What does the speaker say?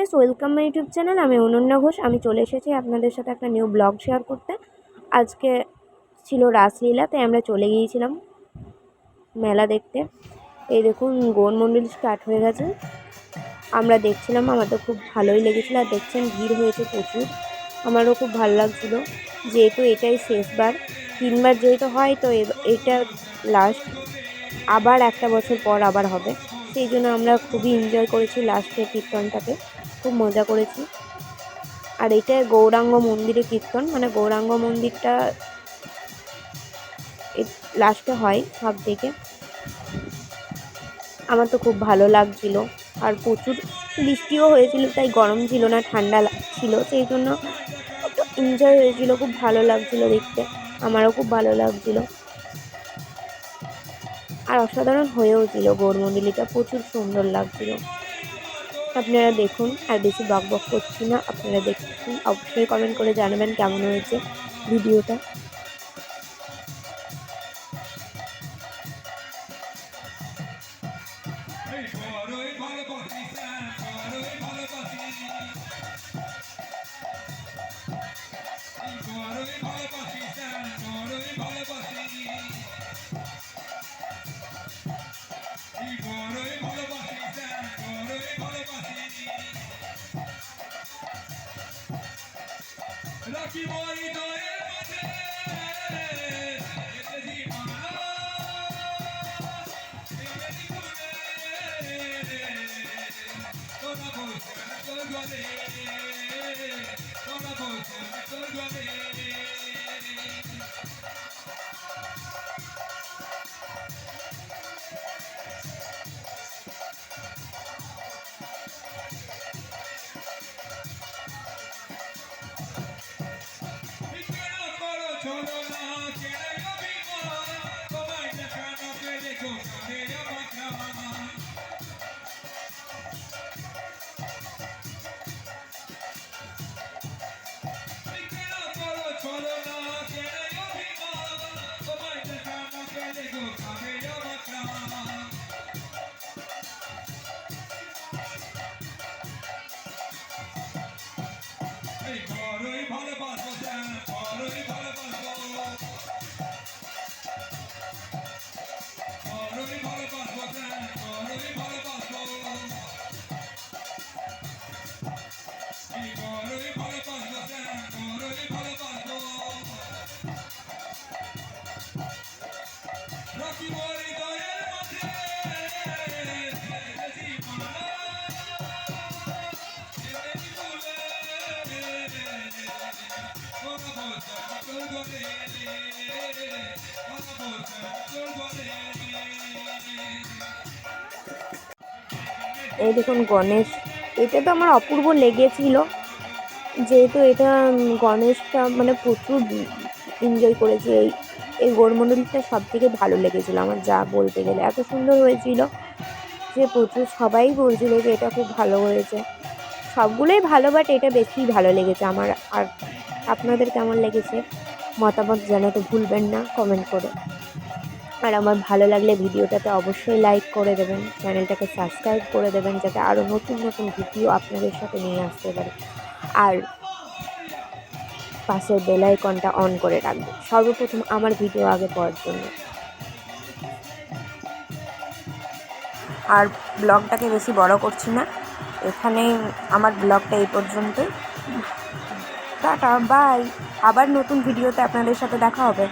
Guys welcome my YouTube channel. আমি অনন্যা ঘোষ। আমি চলে এসেছি আপনাদের সাথে একটা নিউ ব্লগ শেয়ার করতে। আজকে ছিল রাসলীলা, তাই আমরা চলে গিয়েছিলাম মেলা দেখতে। এই দেখুন গৌর মন্দির স্টার্ট হয়ে গেছে। আমরা দেখছিলাম আমাদের খুব ভালোই লেগেছিলো। আর দেখছেন, ভিড় হয়েছে প্রচুর। আমারও খুব ভালো লাগছিল। যেহেতু এটাই শেষবার, তিনবার যেহেতু হয়, তো এটা লাস্ট আবার একটা বছর পর আবার হবে। সেই জন্য আমরা খুবই এনজয় করেছি লাস্টের কীর্তনটাকে। খুব মজা করেছি। আর এটা গৌরাঙ্গ মন্দিরে কীর্তন মানে গৌরাঙ্গ মন্দিরটা লাস্টে হয় সব থেকে। আমার তো খুব ভালো লাগছিল। আর প্রচুর বৃষ্টিও হয়েছিল, তাই গরম ছিল না, ঠান্ডা ছিল, সেই জন্য একটু এনজয় হয়েছিল, খুব ভালো লাগছিল দেখতে, আমারও খুব ভালো লাগছিল। আর অসাধারণ হয়েও ছিল গৌরমন্ডলীটা প্রচুর সুন্দর লাগছিল। আপনারা দেখুন আর বেশি বক বক করছি না আপনারা দেখুন অবশ্যই কমেন্ট করে জানাবেন কেমন হয়েছে ভিডিওটা এই বড়ই রাখি বড়ি দয়ের মাঝে এসেছি মালা চলো না কেন অভিমান তোমায় দেখানো পেলে গোসাবে আমার গ্রাম বিকেল করো চলো না কেন অভিমান তোমায় দেখানো পেলে গোসাবে আমার গ্রাম এই দেখুন গণেশ, এটা তো আমার অপূর্ব লেগেছিল। যেহেতু এটা গণেশটা মানে প্রচুর এনজয় করেছি। এই এই গৌরমণ্ডলটা সব থেকে ভালো লেগেছিলো আমার, যা বলতে গেলে। এত সুন্দর হয়েছিল যে প্রচুর সবাই বলছিল যে এটা খুব ভালো হয়েছে। সবগুলোই ভালো বাট এটা বেশি ভালো লেগেছে আমার। আর আপনাদের কেমন লেগেছে মতামত জানাতে ভুলবেন না কমেন্ট করে। আর আমার ভালো লাগলে ভিডিওটাতে অবশ্যই লাইক করে দেবেন, চ্যানেলটাকে সাবস্ক্রাইব করে দেবেন, যাতে আরও নতুন নতুন ভিডিও আপনাদের সাথে নিয়ে আসতে পারে। আর পাশের বেল আইকনটা অন করে রাখবেন, সর্বপ্রথম আমার ভিডিও আগে পাওয়ার জন্য। আর ব্লগটাকে বেশি বড় করছি না, এখানেই আমার ব্লগটা এই পর্যন্তই। Tata bye. আবার নতুন ভিডিওতে আপনাদের সাথে দেখা হবে।